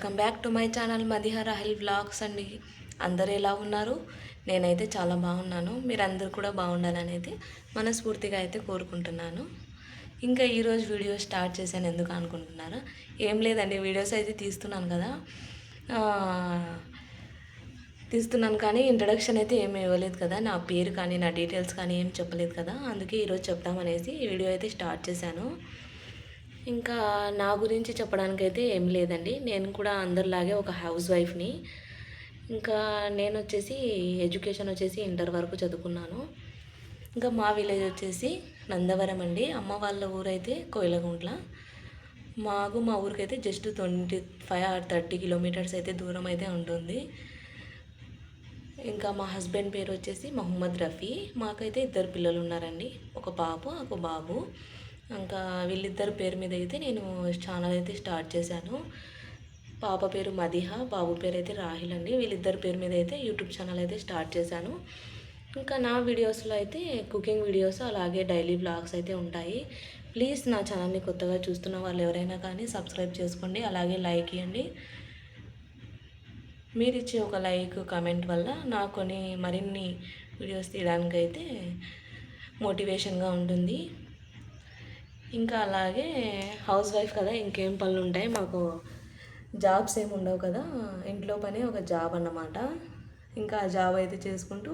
Welcome back to my channel Madiha Rahil vlogs అండి. అందరు ఎలా ఉన్నారు? నేనైతే చాలా బాగున్నాను. మీరందరూ కూడా బాగుండాలని అయితే మనస్ఫూర్తిగా అయితే కోరుకుంటున్నాను. ఇంకా ఈరోజు వీడియో స్టార్ట్ చేశాను ఎందుకు అనుకుంటున్నారా? ఏం లేదండి వీడియోస్ అయితే తీస్తున్నాను కదా. తీస్తున్నాను కానీ ఇంట్రడక్షన్ అయితే ఏమి ఇవ్వలేదు కదా. నా పేరు కానీ నా డీటెయిల్స్ కానీ ఏం చెప్పలేదు కదా. అందుకే ఈరోజు చెప్దామనేసి వీడియో అయితే స్టార్ట్ చేశాను. ఇంకా నా గురించి చెప్పడానికి అయితే ఏం లేదండి. నేను కూడా అందరిలాగే ఒక హౌస్ వైఫ్ని ఇంకా నేను వచ్చేసి ఎడ్యుకేషన్ వచ్చేసి ఇంటర్ వరకు చదువుకున్నాను. ఇంకా మా విలేజ్ వచ్చేసి నందవరం అండి. అమ్మ వాళ్ళ ఊరైతే కోయిలగుంట్ల. మాకు మా ఊరికైతే just twenty five or thirty kilometres అయితే దూరం అయితే ఉంటుంది. ఇంకా మా హస్బెండ్ పేరు వచ్చేసి మహమ్మద్ రఫీ. మాకైతే ఇద్దరు పిల్లలు ఉన్నారండి ఒక పాప ఒక బాబు. ఇంకా వీళ్ళిద్దరి పేరు మీద అయితే నేను ఛానల్ అయితే స్టార్ట్ చేశాను. పాప పేరు మదిహ బాబు పేరు అయితే రాహిల్ అండి. వీళ్ళిద్దరి పేరు మీద అయితే యూట్యూబ్ ఛానల్ అయితే స్టార్ట్ చేశాను. ఇంకా నా వీడియోస్లో అయితే కుకింగ్ వీడియోస్ అలాగే డైలీ బ్లాగ్స్ అయితే ఉంటాయి. ప్లీజ్ నా ఛానల్ని కొత్తగా చూస్తున్న వాళ్ళు ఎవరైనా కానీ సబ్స్క్రైబ్ చేసుకోండి అలాగే లైక్ ఇవ్వండి మీరు ఇచ్చే ఒక లైక్ కమెంట్ వల్ల నాకు కొన్ని మరిన్ని వీడియోస్ తీయడానికి అయితే మోటివేషన్గా ఉంటుంది. ఇంకా అలాగే హౌస్ వైఫ్ కదా ఇంకేం పనులు ఉంటాయి మాకు జాబ్స్ ఏమి ఉండవు కదా ఇంట్లో పనే ఒక జాబ్ అన్నమాట. ఇంకా ఆ జాబ్ అయితే చేసుకుంటూ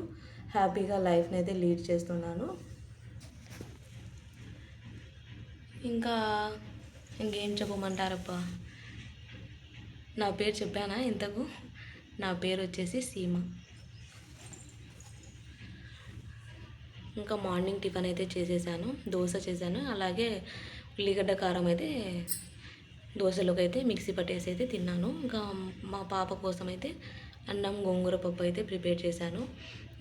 హ్యాపీగా లైఫ్ని అయితే లీడ్ చేస్తున్నాను. ఇంకా ఇంకేం చెప్పమంటారప్పా నా పేరు చెప్పానా ఇంతకు? నా పేరు వచ్చేసి సీమ. ఇంకా మార్నింగ్ టిఫిన్ అయితే చేసేసాను దోశ చేశాను. అలాగే ఉల్లిగడ్డ కారం అయితే దోశలోకి అయితే మిక్సీ పట్టేసి అయితే తిన్నాను. ఇంకా మా పాప కోసం అయితే అన్నం గోంగూర పప్పు అయితే ప్రిపేర్ చేశాను.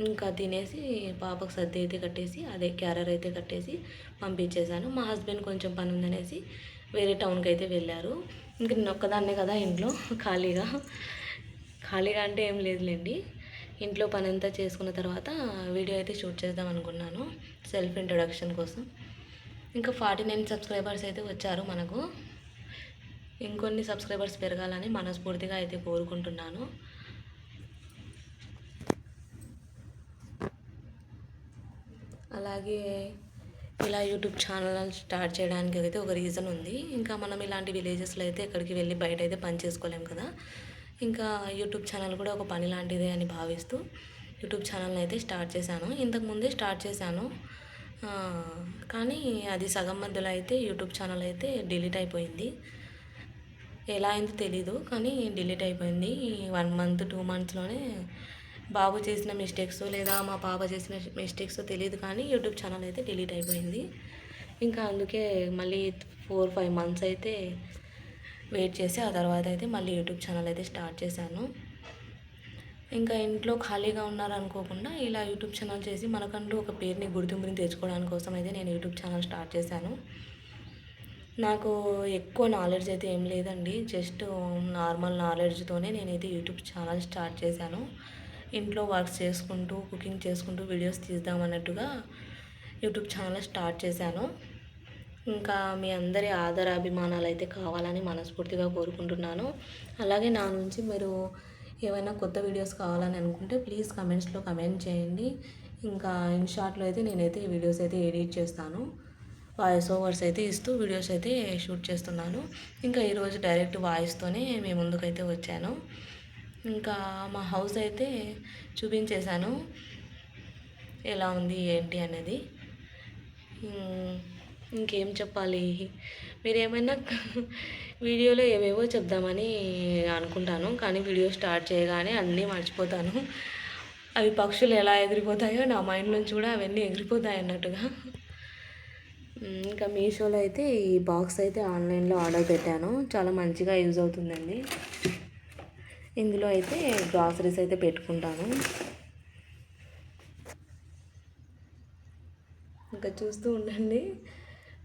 ఇంకా తినేసి పాపకు సర్ది అయితే కట్టేసి అదే క్యారర్ అయితే కట్టేసి పంపించేశాను. మా హస్బెండ్ కొంచెం పని ఉందనేసి వేరే టౌన్కి అయితే వెళ్ళారు. ఇంక నేను ఒక్కదాన్నే కదా ఇంట్లో ఖాళీగా. ఖాళీగా అంటే ఏం లేదులేండి. ఇంట్లో పని అంతా చేసుకున్న తర్వాత వీడియో అయితే షూట్ చేద్దాం అనుకున్నాను సెల్ఫ్ ఇంట్రొడక్షన్ కోసం. ఇంకా ఫార్టీ నైన్ సబ్స్క్రైబర్స్ అయితే వచ్చారు మనకు. ఇంకొన్ని సబ్స్క్రైబర్స్ పెరగాలని మనస్ఫూర్తిగా అయితే కోరుకుంటున్నాను. అలాగే ఇలా యూట్యూబ్ ఛానల్ స్టార్ట్ చేయడానికి అయితే ఒక రీజన్ ఉంది. ఇంకా మనం ఇలాంటి విలేజెస్లో అయితే ఎక్కడికి వెళ్ళి బయట అయితే పని చేసుకోలేం కదా. ఇంకా యూట్యూబ్ ఛానల్ కూడా ఒక పని లాంటిదే అని భావిస్తూ యూట్యూబ్ ఛానల్ని అయితే స్టార్ట్ చేశాను. ఇంతకుముందే స్టార్ట్ చేశాను. కానీ అది సగం మధ్యలో అయితే యూట్యూబ్ ఛానల్ అయితే డిలీట్ అయిపోయింది. ఎలా అయిందో తెలీదు కానీ డిలీట్ అయిపోయింది. వన్ మంత్ టూ మంత్స్లోనే బాబు చేసిన మిస్టేక్స్ లేదా మా పాప చేసిన మిస్టేక్స్ తెలియదు కానీ యూట్యూబ్ ఛానల్ అయితే డిలీట్ అయిపోయింది. ఇంకా అందుకే మళ్ళీ ఫోర్ ఫైవ్ మంత్స్ అయితే వెయిట్ చేసి ఆ తర్వాత అయితే మళ్ళీ యూట్యూబ్ ఛానల్ అయితే స్టార్ట్ చేశాను. ఇంకా ఇంట్లో ఖాళీగా ఉన్నారనుకోకుండా ఇలా యూట్యూబ్ ఛానల్ చేసి మనకంటూ ఒక పేరుని గుర్తింపుని తెచ్చుకోవడానికి కోసం అయితే నేను యూట్యూబ్ ఛానల్ స్టార్ట్ చేశాను. నాకు ఎక్కువ నాలెడ్జ్ అయితే ఏం లేదండి. జస్ట్ నార్మల్ నాలెడ్జ్తోనే నేనైతే యూట్యూబ్ ఛానల్ స్టార్ట్ చేశాను. ఇంట్లో వర్క్స్ చేసుకుంటూ కుకింగ్ చేసుకుంటూ వీడియోస్ తీద్దామన్నట్టుగా యూట్యూబ్ ఛానల్ స్టార్ట్ చేశాను. ఇంకా మీ అందరి ఆదర అభిమానాలు అయితే కావాలని మనస్ఫూర్తిగా కోరుకుంటున్నాను. అలాగే నా నుంచి మీరు ఏమైనా కొత్త వీడియోస్ కావాలని అనుకుంటే ప్లీజ్ కమెంట్స్లో కమెంట్ చేయండి. ఇంకా ఇన్ షార్ట్లో అయితే నేనైతే ఈ వీడియోస్ అయితే ఎడిట్ చేస్తాను. వాయిస్ ఓవర్స్ అయితే ఇస్తూ వీడియోస్ అయితే షూట్ చేస్తున్నాను. ఇంకా ఈరోజు డైరెక్ట్ వాయిస్తోనే మీ ముందుకైతే వచ్చాను. ఇంకా మా హౌస్ అయితే చూపించేశాను. ఎలా ఉంది ఏంటి అనేది. ఇంకేం చెప్పాలి? మీరేమైనా వీడియోలో ఏవేవో చెప్దామని అనుకుంటాను. కానీ వీడియో స్టార్ట్ చేయగానే అన్నీ మర్చిపోతాను. అవి పక్షులు ఎలా ఎగిరిపోతాయో నా మైండ్ నుంచి కూడా అవన్నీ ఎగిరిపోతాయి అన్నట్టుగా. ఇంకా మీషోలో అయితే ఈ బాక్స్ అయితే ఆన్లైన్లో ఆర్డర్ పెట్టాను. చాలా మంచిగా యూజ్ అవుతుందండి. ఇందులో అయితే గ్రాసరీస్ అయితే పెట్టుకుంటాను. ఇంకా చూస్తూ ఉండండి.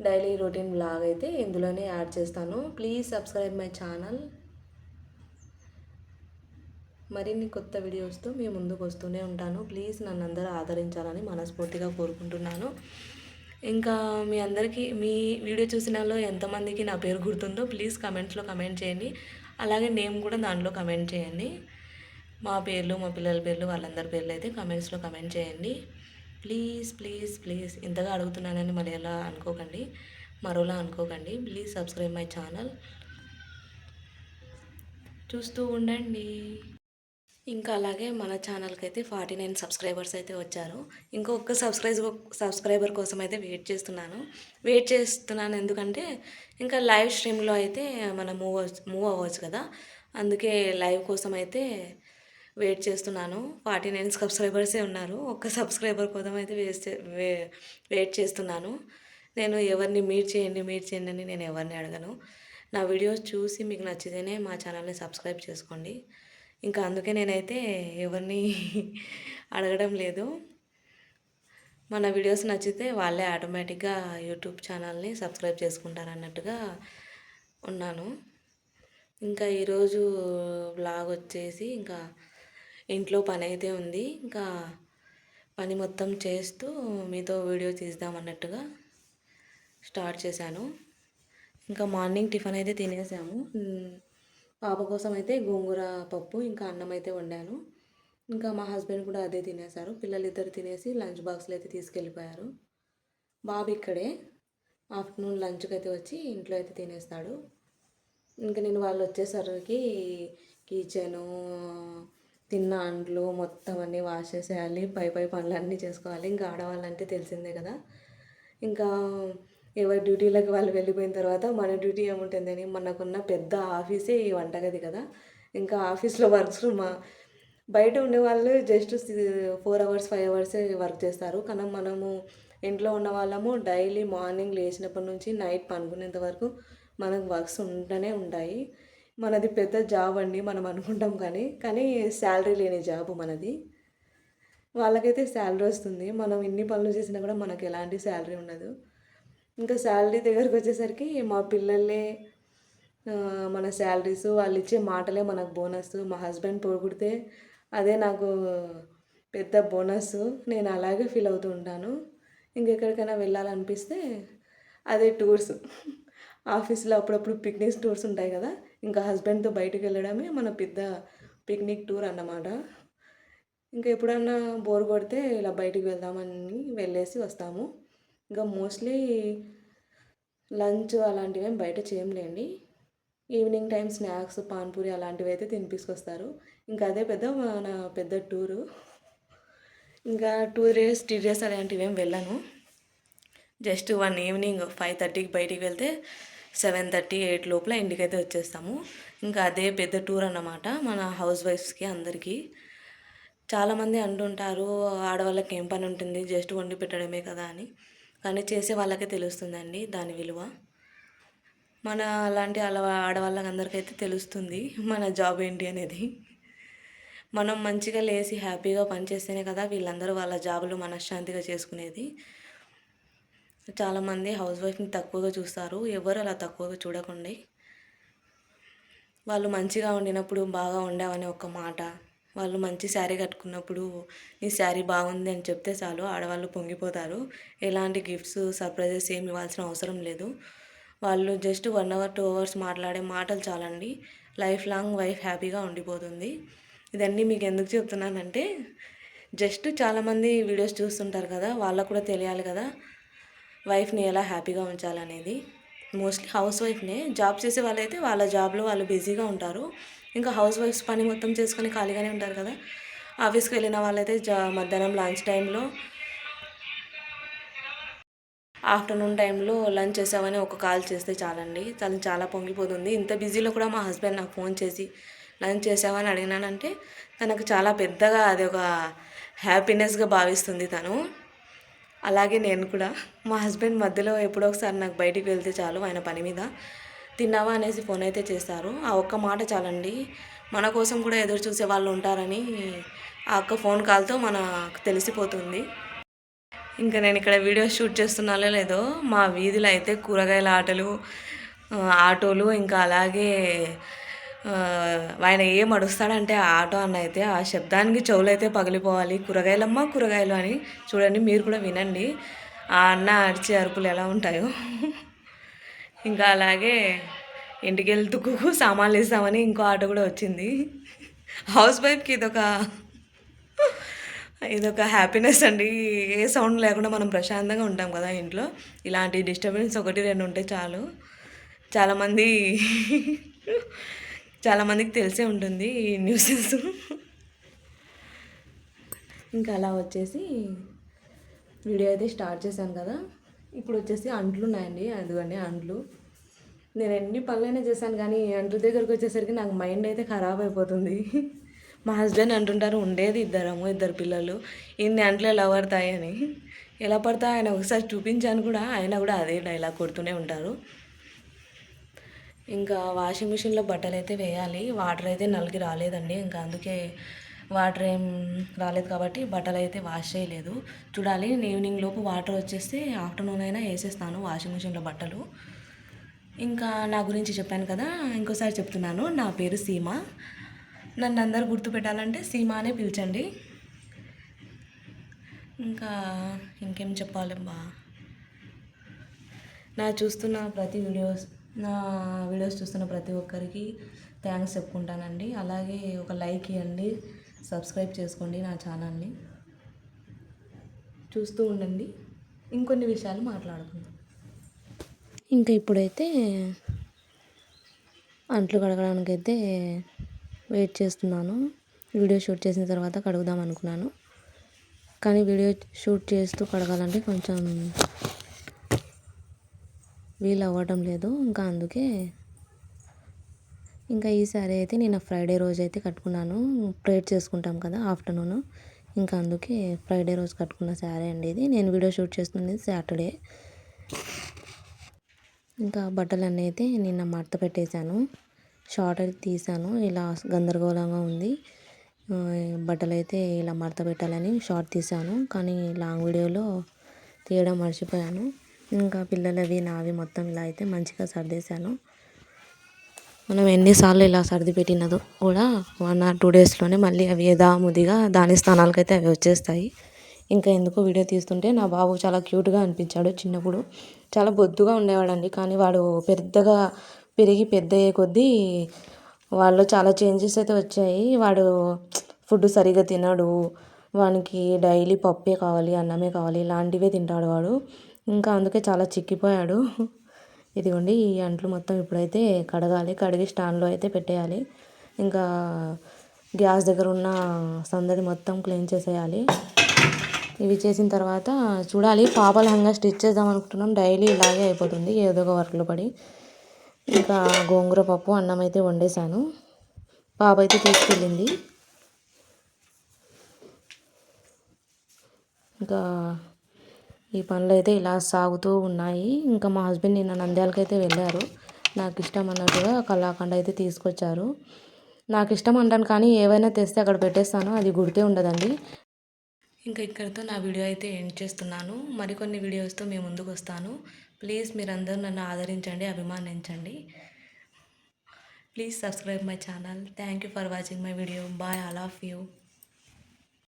డైలీ రొటీన్ బ్లాగ్ అయితే ఇందులోనే యాడ్ చేస్తాను. Please subscribe my channel. మరిన్ని కొత్త వీడియోస్తో మేము ముందుకు వస్తూనే ఉంటాను. ప్లీజ్ నన్ను అందరూ ఆదరించాలని మనస్ఫూర్తిగా కోరుకుంటున్నాను. ఇంకా మీ అందరికీ మీ వీడియో చూసిన వాళ్ళు ఎంతమందికి నా పేరు గుర్తుందో ప్లీజ్ కమెంట్స్లో కమెంట్ చేయండి. అలాగే నేమ్ కూడా దాంట్లో కమెంట్ చేయండి. మా పేర్లు మా పిల్లల పేర్లు వాళ్ళందరి పేర్లు అయితే కమెంట్స్లో కమెంట్ చేయండి. Please please please. ఇంతగా అడుగుతున్నానని మరి ఎలా అనుకోకండి. మరోలా అనుకోకండి. Please subscribe my channel. చూస్తూ ఉండండి. ఇంకా అలాగే మన ఛానల్కి అయితే ఫార్టీ నైన్ సబ్స్క్రైబర్స్ అయితే వచ్చారు. ఇంకొక సబ్స్క్రైబ్ సబ్స్క్రైబర్ కోసం అయితే వెయిట్ చేస్తున్నాను. వెయిట్ చేస్తున్నాను ఎందుకంటే ఇంకా లైవ్ స్ట్రీమ్లో అయితే మనం మూవ్ మూవ్ అవ్వచ్చు కదా. అందుకే లైవ్ కోసం అయితే వెయిట్ చేస్తున్నాను. ఫార్టీ నైన్ సబ్స్క్రైబర్సే ఉన్నారు. ఒక్క సబ్స్క్రైబర్ కోసం అయితే వేస్ట్ వెయిట్ చేస్తున్నాను. నేను ఎవరిని మీట్ చేయండి మీట్ చేయండి అని నేను ఎవరిని అడగను. నా వీడియోస్ చూసి మీకు నచ్చితేనే మా ఛానల్ని సబ్స్క్రైబ్ చేసుకోండి. ఇంకా అందుకే నేనైతే ఎవరిని అడగడం లేదు. మన వీడియోస్ నచ్చితే వాళ్ళే ఆటోమేటిక్గా యూట్యూబ్ ఛానల్ని సబ్స్క్రైబ్ చేసుకుంటారు అన్నట్టుగా ఉన్నాను. ఇంకా ఈరోజు బ్లాగ్ వచ్చేసి ఇంకా ఇంట్లో పని అయితే ఉంది. ఇంకా పని మొత్తం చేస్తూ మీతో వీడియో తీద్దాం అన్నట్టుగా స్టార్ట్ చేశాను. ఇంకా మార్నింగ్ టిఫిన్ అయితే తినేసాము. పాప కోసం అయితే గోంగూర పప్పు ఇంకా అన్నం అయితే వండాను. ఇంకా మా హస్బెండ్ కూడా అదే తినేశారు. పిల్లలు ఇద్దరు తినేసి లంచ్ బాక్స్లో అయితే తీసుకెళ్ళిపోయారు. బాబు ఇక్కడే. ఆఫ్టర్నూన్ లంచ్కి అయితే వచ్చి ఇంట్లో అయితే తినేస్తాడు. ఇంకా నేను వాళ్ళు వచ్చేసరికి కిచెను తిన్న అండ్లు మొత్తం అన్నీ వాష్ చేసేయాలి. పై పై పనులన్నీ చేసుకోవాలి. ఇంకా ఆడవాళ్ళంటే తెలిసిందే కదా. ఇంకా ఎవరి డ్యూటీలకు వాళ్ళు వెళ్ళిపోయిన తర్వాత మన డ్యూటీ ఏముంటుందని మనకున్న పెద్ద ఆఫీసే ఈ వంటగది కదా. ఇంకా ఆఫీస్లో వర్క్స్ మా బయట ఉండే వాళ్ళు జస్ట్ ఫోర్ అవర్స్ ఫైవ్ అవర్సే వర్క్ చేస్తారు. కానీ మనము ఇంట్లో ఉన్న వాళ్ళము డైలీ మార్నింగ్ లేచినప్పటి నుంచి నైట్ పనుకునేంత వరకు మనకు వర్క్స్ ఉంటూనే ఉంటాయి. మనది పెద్ద జాబ్ అండి మనం అనుకుంటాం కానీ కానీ శాలరీ లేని జాబ్ మనది. వాళ్ళకైతే శాలరీ వస్తుంది. మనం ఎన్ని పనులు చేసినా కూడా మనకు ఎలాంటి శాలరీ ఉండదు. ఇంకా శాలరీ దగ్గరకు వచ్చేసరికి మా పిల్లలే మన శాలరీస్ వాళ్ళు ఇచ్చే మాటలే మనకు బోనస్. మా హస్బెండ్ పోగొడితే అదే నాకు పెద్ద బోనస్. నేను అలాగే ఫీల్ అవుతూ ఉంటాను. ఇంకెక్కడికైనా వెళ్ళాలనిపిస్తే అదే టూర్స్. ఆఫీస్లో అప్పుడప్పుడు పిక్నిక్ టూర్స్ ఉంటాయి కదా ఇంకా హస్బెండ్తో బయటకు వెళ్ళడమే మన పెద్ద పిక్నిక్ టూర్ అన్నమాట. ఇంకా ఎప్పుడన్నా బోర్ కొడితే ఇలా బయటికి వెళ్దామని వెళ్ళేసి వస్తాము. ఇంకా మోస్ట్లీ లంచ్ అలాంటివి ఏం బయట చేయంలేండి ఈవినింగ్ టైం స్నాక్స్ పాన్పూరి అలాంటివి అయితే తినిపిసుకొస్తారు. ఇంకా అదే పెద్ద మన పెద్ద టూరు. ఇంకా టూ డేస్ త్రీ డేస్ అలాంటివి ఏం వెళ్ళను. జస్ట్ వన్ ఈవినింగ్ ఫైవ్ థర్టీకి బయటికి వెళ్తే సెవెన్ థర్టీ ఎయిట్ లోపల ఇంటికైతే వచ్చేస్తాము. ఇంకా అదే పెద్ద టూర్ అన్నమాట మన హౌస్ వైఫ్స్కి అందరికీ. చాలామంది అంటుంటారు ఆడవాళ్ళకి ఏం పని ఉంటుంది? జస్ట్ వండి పెట్టడమే కదా అని. కానీ చేసే వాళ్ళకే తెలుస్తుందండి దాని విలువ. మన అలాంటి అలవా ఆడవాళ్ళకందరికైతే తెలుస్తుంది మన జాబ్ ఏంటి అనేది. మనం మంచిగా లేచి హ్యాపీగా పనిచేస్తేనే కదా వీళ్ళందరూ వాళ్ళ జాబులు మనశ్శాంతిగా చేసుకునేది. చాలామంది హౌస్ వైఫ్ని తక్కువగా చూస్తారు. ఎవరు అలా తక్కువగా చూడకండి. వాళ్ళు మంచిగా వండినప్పుడు బాగా వండావని ఒక మాట. వాళ్ళు మంచి శారీ కట్టుకున్నప్పుడు నీ శారీ బాగుంది అని చెప్తే చాలు. ఆడవాళ్ళు పొంగిపోతారు. ఎలాంటి గిఫ్ట్స్ సర్ప్రైజెస్ ఏమి ఇవ్వాల్సిన అవసరం లేదు. వాళ్ళు just one hour two hours మాట్లాడే మాటలు చాలండి. లైఫ్ లాంగ్ వైఫ్ హ్యాపీగా ఉండిపోతుంది. ఇదన్నీ మీకు ఎందుకు చెప్తున్నానంటే జస్ట్ చాలామంది వీడియోస్ చూస్తుంటారు కదా వాళ్ళకు కూడా తెలియాలి కదా. వైఫ్ని ఎలా హ్యాపీగా ఉంచాలనేది. మోస్ట్లీ హౌస్ వైఫ్నే జాబ్ చేసే వాళ్ళైతే వాళ్ళ జాబ్లో వాళ్ళు బిజీగా ఉంటారు. ఇంకా హౌస్ వైఫ్స్ పని మొత్తం చేసుకొని ఖాళీగానే ఉంటారు కదా. ఆఫీస్కి వెళ్ళిన వాళ్ళైతే జా మధ్యాహ్నం లంచ్ టైంలో ఆఫ్టర్నూన్ టైంలో లంచ్ చేసామని ఒక కాల్ చేస్తే చాలండి. చాలా చాలా పొంగిపోతుంది. ఇంత బిజీలో కూడా మా హస్బెండ్ నాకు ఫోన్ చేసి లంచ్ చేసావని అడిగినానంటే తనకు చాలా పెద్దగా అది ఒక హ్యాపీనెస్గా భావిస్తుంది తను. అలాగే నేను కూడా మా హస్బెండ్ మధ్యలో ఎప్పుడో ఒకసారి నాకు బయటికి వెళ్తే చాలు ఆయన పని మీద. తిన్నావా అనేసి ఫోన్ అయితే చేస్తారు ఆ ఒక్క మాట చాలండి. మన కోసం కూడా ఎదురు చూసే వాళ్ళు ఉంటారని ఆ ఒక్క ఫోన్ కాల్తో మనకు తెలిసిపోతుంది. ఇంకా నేను ఇక్కడ వీడియో షూట్ చేస్తున్నానో లేదో మా వీధిలో అయితే కూరగాయల ఆటలు ఆటోలు ఇంకా అలాగే ఆయన ఏం అడుస్తాడంటే ఆ ఆటో అన్న అయితే ఆ శబ్దానికి చెవులు అయితే పగిలిపోవాలి. కూరగాయలమ్మ కూరగాయలు అని చూడండి మీరు కూడా వినండి. ఆ అన్న అరిచే అరుపులు ఎలా ఉంటాయో. ఇంకా అలాగే ఇంటికి వెళ్తుకు సామాన్లు ఇస్తామని ఇంకో ఆటో కూడా వచ్చింది. హౌస్ వైఫ్కి ఇదొక ఇదొక హ్యాపీనెస్ అండి. ఏ సౌండ్ లేకుండా మనం ప్రశాంతంగా ఉంటాం కదా ఇంట్లో. ఇలాంటి డిస్టర్బెన్స్ ఒకటి రెండు ఉంటే చాలు. చాలామంది చాలామందికి తెలిసే ఉంటుంది ఈ న్యూసెస్. ఇంకా అలా వచ్చేసి వీడియో అయితే స్టార్ట్ చేశాను కదా. ఇప్పుడు వచ్చేసి అంట్లు ఉన్నాయండి. అందుకని అంట్లు. నేను ఎన్ని పనులైనా చేశాను కానీ అంట్ల దగ్గరకు వచ్చేసరికి నాకు మైండ్ అయితే ఖరాబ్ అయిపోతుంది. మా హస్బెండ్ అంటుంటారు ఉండేది ఇద్దరము ఇద్దరు పిల్లలు. ఇన్ని అంట్లు ఎలా పడతాయి అని. ఎలా పడతా ఆయన ఒకసారి చూపించాను కూడా. ఆయన కూడా అదే డైలాగ్ కొడుతూనే ఉంటారు. ఇంకా వాషింగ్ మిషన్లో బట్టలు అయితే వేయాలి. వాటర్ అయితే నలిగి రాలేదండి. ఇంకా అందుకే వాటర్ ఏం రాలేదు కాబట్టి బట్టలు అయితే వాష్ చేయలేదు. చూడాలి ఈవినింగ్ లోపు వాటర్ వచ్చేస్తే ఆఫ్టర్నూన్ అయినా వేసేస్తాను వాషింగ్ మిషన్లో బట్టలు. ఇంకా నా గురించి చెప్పాను కదా ఇంకోసారి చెప్తున్నాను. నా పేరు సీమ. నన్ను అందరు గుర్తుపెట్టాలంటే సీమ అనే పిలిచండి. ఇంకా ఇంకేం చెప్పాలమ్మా నా చూస్తున్న ప్రతి వీడియోస్ నా వీడియోస్ చూస్తున్న ప్రతి ఒక్కరికి థ్యాంక్స్ చెప్పుకుంటానండి. అలాగే ఒక లైక్ ఇవ్వండి సబ్స్క్రైబ్ చేసుకోండి నా ఛానల్ని. చూస్తూ ఉండండి. ఇంకొన్ని విషయాలు మాట్లాడుకుందాం. ఇంకా ఇప్పుడైతే అంట్లు కడగడానికి అయితే వెయిట్ చేస్తున్నాను. వీడియో షూట్ చేసిన తర్వాత కడుగుదాం అనుకున్నాను. కానీ వీడియో షూట్ చేస్తూ కడగాలంటే కొంచెం వీలు అవ్వడం లేదు. ఇంకా అందుకే ఇంకా ఈ శారీ అయితే నేను ఫ్రైడే రోజు అయితే కట్టుకున్నాను. ప్రేయర్ చేసుకుంటాం కదా ఆఫ్టర్నూన్. ఇంకా అందుకే ఫ్రైడే రోజు కట్టుకున్న శారీ అండి ఇది. నేను వీడియో షూట్ చేస్తుంది సాటర్డే. ఇంకా బట్టలు అన్నీ అయితే నిన్న మడత పెట్టేశాను. షార్ట్ అయితే తీసాను ఇలా గందరగోళంగా ఉంది. బట్టలు అయితే ఇలా మడత పెట్టాలని షార్ట్ తీసాను కానీ లాంగ్ వీడియోలో తీయడం మర్చిపోయాను. ఇంకా పిల్లలవి నావి మొత్తం ఇలా అయితే మంచిగా సర్దేశాను. మనం ఎన్నిసార్లు ఇలా సర్ది పెట్టినదో కూడా వన్ ఆర్ టూ డేస్లోనే మళ్ళీ అవి యథాముదిగా దాని స్థానాలకైతే అవి వచ్చేస్తాయి. ఇంకా ఎందుకో వీడియో తీస్తుంటే నా బాబు చాలా క్యూట్గా అనిపించాడు చిన్నప్పుడు. చాలా బొద్దుగా ఉండేవాడండి కానీ వాడు పెద్దగా పెరిగి పెద్ద అయ్యే కొద్దీ వాళ్ళు చాలా చేంజెస్ అయితే వచ్చాయి. వాడు ఫుడ్ సరిగా తినడు. వానికి డైలీ పప్పే కావాలి అన్నమే కావాలి ఇలాంటివే తింటాడు వాడు. ఇంకా అందుకే చాలా చిక్కిపోయాడు. ఇదిగోండి ఈ అంట్లు మొత్తం ఇప్పుడైతే కడగాలి. కడిగి స్టాండ్లో అయితే పెట్టేయాలి. ఇంకా గ్యాస్ దగ్గర ఉన్న సందడి మొత్తం క్లీన్ చేసేయాలి. ఇవి చేసిన తర్వాత చూడాలి. పాప లెహంగా స్టిచ్ చేద్దాం అనుకుంటున్నాం. డైలీ ఇలాగే అయిపోతుంది. ఏదో ఒక వర్క్లో పడి. ఇంకా గోంగూర పప్పు అన్నం అయితే వండేసాను పాప అయితే తీసుకెళ్ళింది. ఇంకా ఈ పనులు అయితే ఇలా సాగుతూ ఉన్నాయి. ఇంకా మా హస్బెండ్ నిన్న నంద్యాలకైతే వెళ్ళారు. నాకు ఇష్టం అన్నట్టుగా కలాకండ్ అయితే తీసుకొచ్చారు. నాకు ఇష్టం అంటాను కానీ ఏవైనా తెస్తే అక్కడ పెట్టేస్తాను. అది గుర్తే ఉండదండి. ఇంకా ఇక్కడితో నా వీడియో అయితే ఎండ్ చేస్తున్నాను. మరికొన్ని వీడియోస్తో మేము ముందుకు వస్తాను. ప్లీజ్ మీరందరూ నన్ను ఆదరించండి అభిమానించండి. Please subscribe my channel. Thank you for watching my video. Bye all of you.